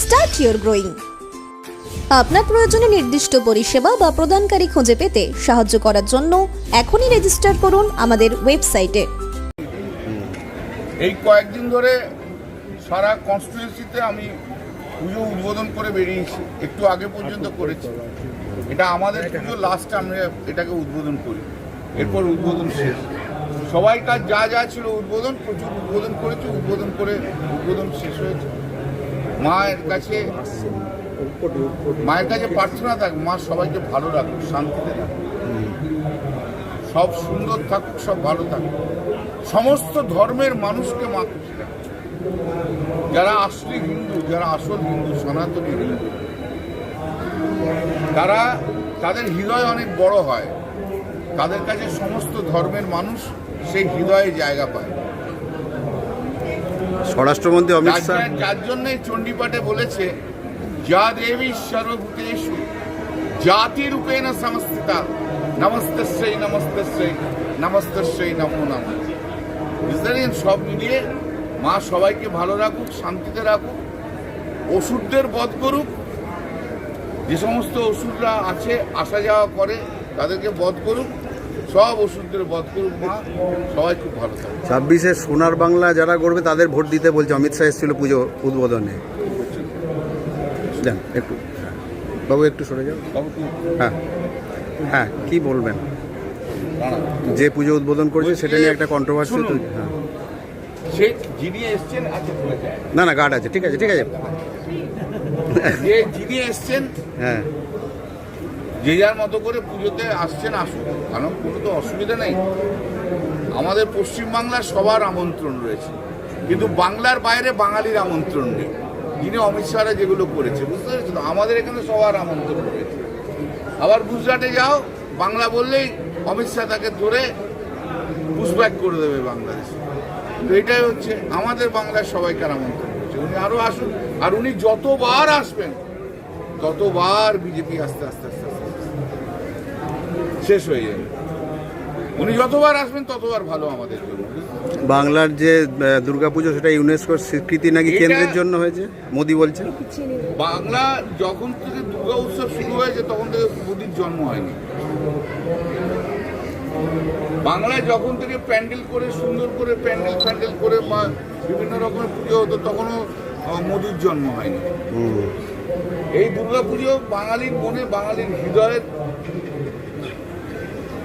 start your growing আপনার প্রয়োজনে নির্দিষ্ট পরিষেবা বা প্রদানকারী খুঁজে পেতে সাহায্য করার জন্য এখনই রেজিস্টার করুন আমাদের ওয়েবসাইটে এই কয়েকদিন ধরে সারা কনস্টিটিউন্সিতে আমি পুজো উদ্বোধন করে বেরিয়েছি। একটু আগে পর্যন্ত করেছি। এটা আমাদের পুজো লাস্ট আমরা এটাকে উদ্বোধন করি। এরপর উদ্বোধন শেষ। সবাই কাজ যা যা ছিল উদ্বোধন, প্রচুর উদ্বোধন করেছে, উদ্বোধন করে উদ্বোধন শেষ হয়েছে। মায়ের কাছে মায়ের কাছে প্রার্থনা থাক, মা সবাইকে ভালো রাখুক, শান্তিতে রাখুক সব সুন্দর থাকুক, সব ভালো থাকুক। সমস্ত ধর্মের মানুষকে মা খুশি যারা আসলি হিন্দু, যারা আসল হিন্দু, সনাতনী হিন্দু, তারা তাদের হৃদয় অনেক বড় হয়। তাদের কাছে সমস্ত ধর্মের মানুষ সেই হৃদয়ে জায়গা পায়। স্বরাষ্ট্রমন্ত্রী অমিত শাহ। যার জন্যই চণ্ডীপাঠে বলেছে যা দেবী সর্বভূতেষু জাতি রূপেণ সমস্তিতা নমস্তস্যই নমস্তস্যই নমস্তস্যই নমো নম। বুঝতে সব মিলিয়ে মা সবাইকে ভালো রাখুক শান্তিতে রাখুক ওষুধদের বধ করুক। যে সমস্ত ওষুধরা আছে আসা যাওয়া করে তাদেরকে বধ করুক। সব ওষুধদের বধ করুক মা সবাই খুব ভালো থাকে। ছাব্বিশে সোনার বাংলা যারা করবে তাদের ভোট দিতে বলছে অমিত শাহ এসেছিল পুজো উদ্বোধনে। যান একটু হ্যাঁ। বাবু একটু সরে যাও। হ্যাঁ হ্যাঁ কি বলবেন? যে পুজো উদ্বোধন করেছে সেটা নিয়ে একটা কন্ট্রোভার্সি তো। হ্যাঁ। সে যিনি এসছেন আচ্ছা না না গার্ড আছে ঠিক আছে ঠিক আছে। যে যিনি এসছেন হ্যাঁ। যে যার মতো করে পুজোতে আসছেন, আসুন। কারণ কোনো তো অসুবিধা নেই। আমাদের পশ্চিমবাংলার সবার আমন্ত্রণ রয়েছে। কিন্তু বাংলার বাইরে বাঙালির আমন্ত্রণ নেই। যিনি অমিত শাহরা যেগুলো করেছে, বুঝতে পেরেছ আমাদের এখানে সবার আমন্ত্রণ রয়েছে। আবার গুজরাটে যাও, বাংলা বললেই অমিত শাহ তাকে ধরে পুষব্যাক করে দেবে বাংলাদেশে। তো এটাই হচ্ছে, আমাদের বাংলার সবাইকার আমন্ত্রণ রয়েছে। উনি আরও আসুন। আর উনি যতবার আসবেন, ততবার বিজেপি আস্তে আস্তে আস্তে আস্তে আস্তে। শেষ হয়ে যাবে। উনি যতবার আসবেন ততবার ভালো আমাদের জন্য। বাংলার যে দুর্গাপুজো সেটা ইউনেস্কোর স্বীকৃতি নাকি কেন্দ্রের জন্য হয়েছে? মোদি বলছে বাংলা যখন থেকে দুর্গা উৎসব শুরু হয়েছে তখন থেকে মোদির জন্ম হয়নি। বাংলায় যখন থেকে প্যান্ডেল করে সুন্দর করে প্যান্ডেল ফ্যান্ডেল করে বা বিভিন্ন রকমের পুজো হতো তখনও মোদির জন্ম হয়নি। এই দুর্গাপুজো বাঙালির মনে বাঙালির হৃদয়ের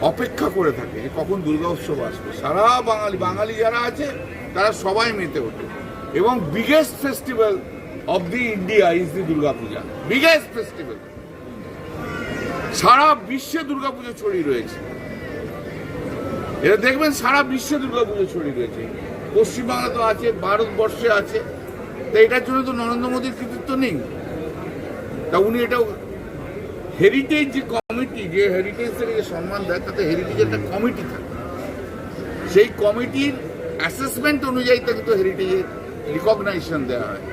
অপেক্ষা করে থাকে কখন দুর্গা উৎসব আসবে। সারা বাঙালি বাঙালি যারা আছে, তারা সবাই মেতে ওঠে। এবং biggest festival of the India is the Durgapuja. Biggest festival সারা বিশ্বে দুর্গাপুজো ছড়িয়ে রয়েছে। এটা দেখবেন, সারা বিশ্বে দুর্গাপুজো ছড়িয়ে রয়েছে। পশ্চিমবাংলা তো আছে, ভারতবর্ষে আছে। তো এটার জন্য তো নরেন্দ্র মোদীর কৃতিত্ব নেই। তা উনি এটা হেরিটেজ যে কমিটি যে হেরিটেজ থেকে যে সম্মান দেয় তাতে হেরিটেজ একটা কমিটি থাকে। সেই কমিটির অ্যাসেসমেন্ট অনুযায়ী তাকে তো হেরিটেজের রিকগনাইজেশন দেওয়া হয়।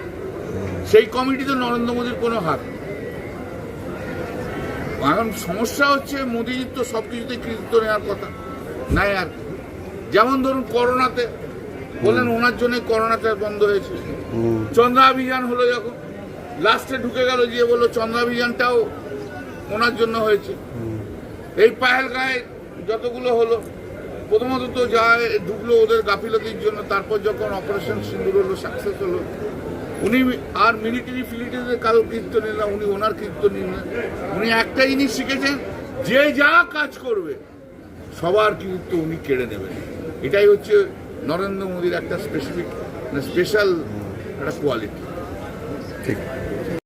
সেই কমিটিতে নরেন্দ্র মোদীর কোনো হাত নেই। এখন সমস্যা হচ্ছে মোদীজির তো সব কিছুতেই কৃতিত্ব নেওয়ার কথা। নাই আর যেমন ধরুন করোনাতে বললেন ওনার জন্য করোনাটা বন্ধ হয়েছে। চন্দ্রাভিযান হলো যখন লাস্টে ঢুকে গেল যে বলল চন্দ্রাভিযানটাও ওনার জন্য হয়েছে। এই পায়েল গায়ে যতগুলো হলো, প্রথমত তো যা ঢুকলো ওদের গাফিলতির জন্য, তারপর যখন অপারেশন সিন্দুর হলো সাকসেস হলো, উনি আর মিলিটারি ফিলিটারিদের কারও কীর্তন না, উনি ওনার কীর্তন না। উনি একটা জিনিস শিখেছেন, যে যা কাজ করবে, সবার কীর্ত উনি কেড়ে নেবেন। এটাই হচ্ছে নরেন্দ্র মোদীর একটা স্পেসিফিক মানে স্পেশাল একটা কোয়ালিটি ঠিক।